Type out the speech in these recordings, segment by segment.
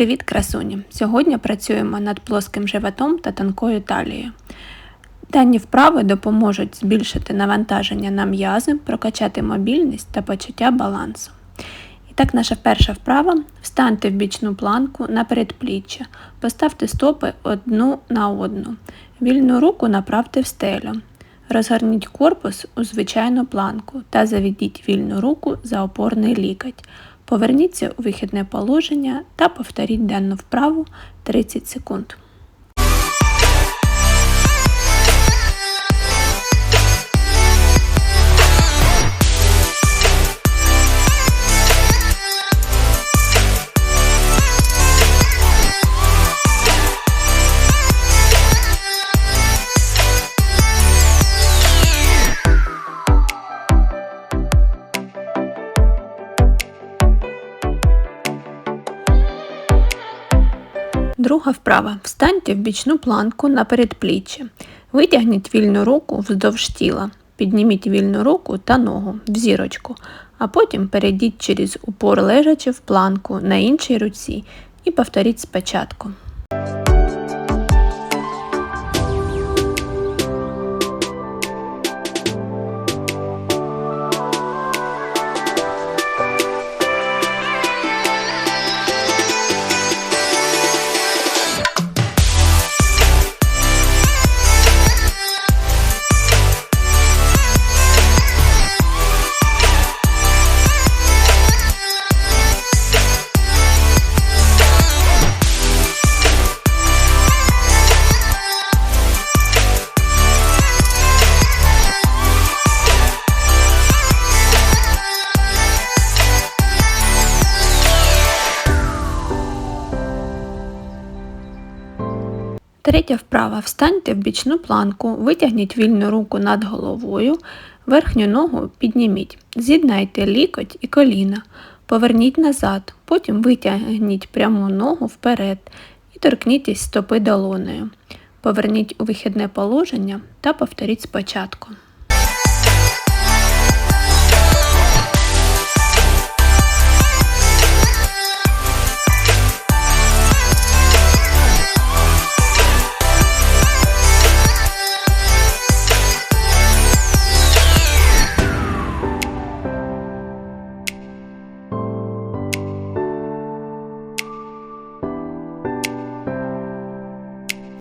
Привіт, красуні! Сьогодні працюємо над плоским животом та тонкою талією. Дані вправи допоможуть збільшити навантаження на м'язи, прокачати мобільність та почуття балансу. І так, наша перша вправа встаньте в бічну планку на передпліччя, поставте стопи одну на одну, вільну руку направте в стелю. Розгорніть корпус у звичайну планку та заведіть вільну руку за опорний лікоть. Поверніться у вихідне положення та повторіть дану вправу 30 секунд. Друга вправа. Встаньте в бічну планку на передпліччя. Витягніть вільну руку вздовж тіла. Підніміть вільну руку та ногу в зірочку, а потім перейдіть через упор лежачи в планку на іншій руці і повторіть спочатку. Третя вправа. Встаньте в бічну планку, витягніть вільну руку над головою, верхню ногу підніміть, з'єднайте лікоть і коліна, поверніть назад, потім витягніть пряму ногу вперед і торкніть стопи долонею. Поверніть у вихідне положення та повторіть спочатку.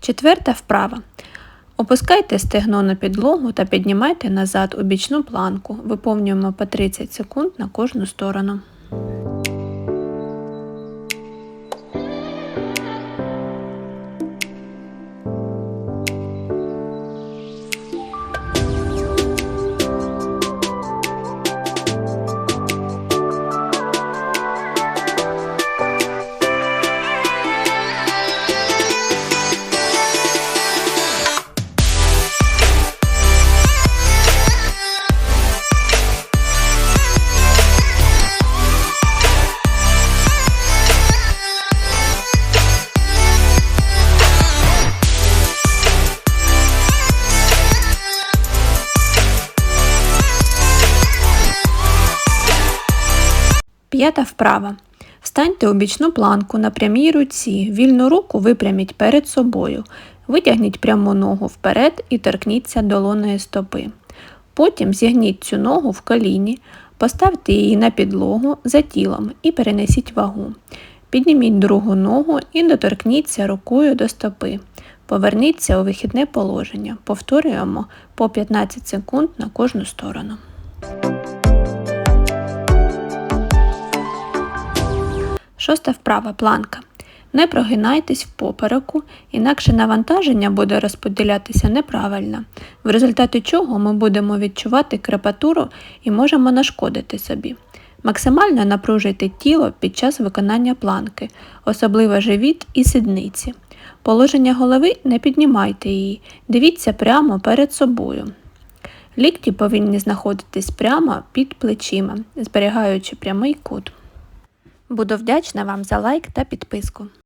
Четверта вправа. Опускайте стегно на підлогу та піднімайте назад у бічну планку. Виповнюємо по 30 секунд на кожну сторону. П'ята вправа. Встаньте у бічну планку на прямій руці, вільну руку випряміть перед собою. Витягніть пряму ногу вперед і торкніться долоної стопи. Потім зігніть цю ногу в коліні, поставте її на підлогу за тілом і перенесіть вагу. Підніміть другу ногу і доторкніться рукою до стопи. Поверніться у вихідне положення. Повторюємо по 15 секунд на кожну сторону. Шоста вправа планка. Не прогинайтесь в попереку, інакше навантаження буде розподілятися неправильно, в результаті чого ми будемо відчувати крепатуру і можемо нашкодити собі. Максимально напружуйте тіло під час виконання планки, особливо живіт і сідниці. Положення голови не піднімайте її, дивіться прямо перед собою. Лікті повинні знаходитись прямо під плечима, зберігаючи прямий кут. Буду вдячна вам за лайк та підписку.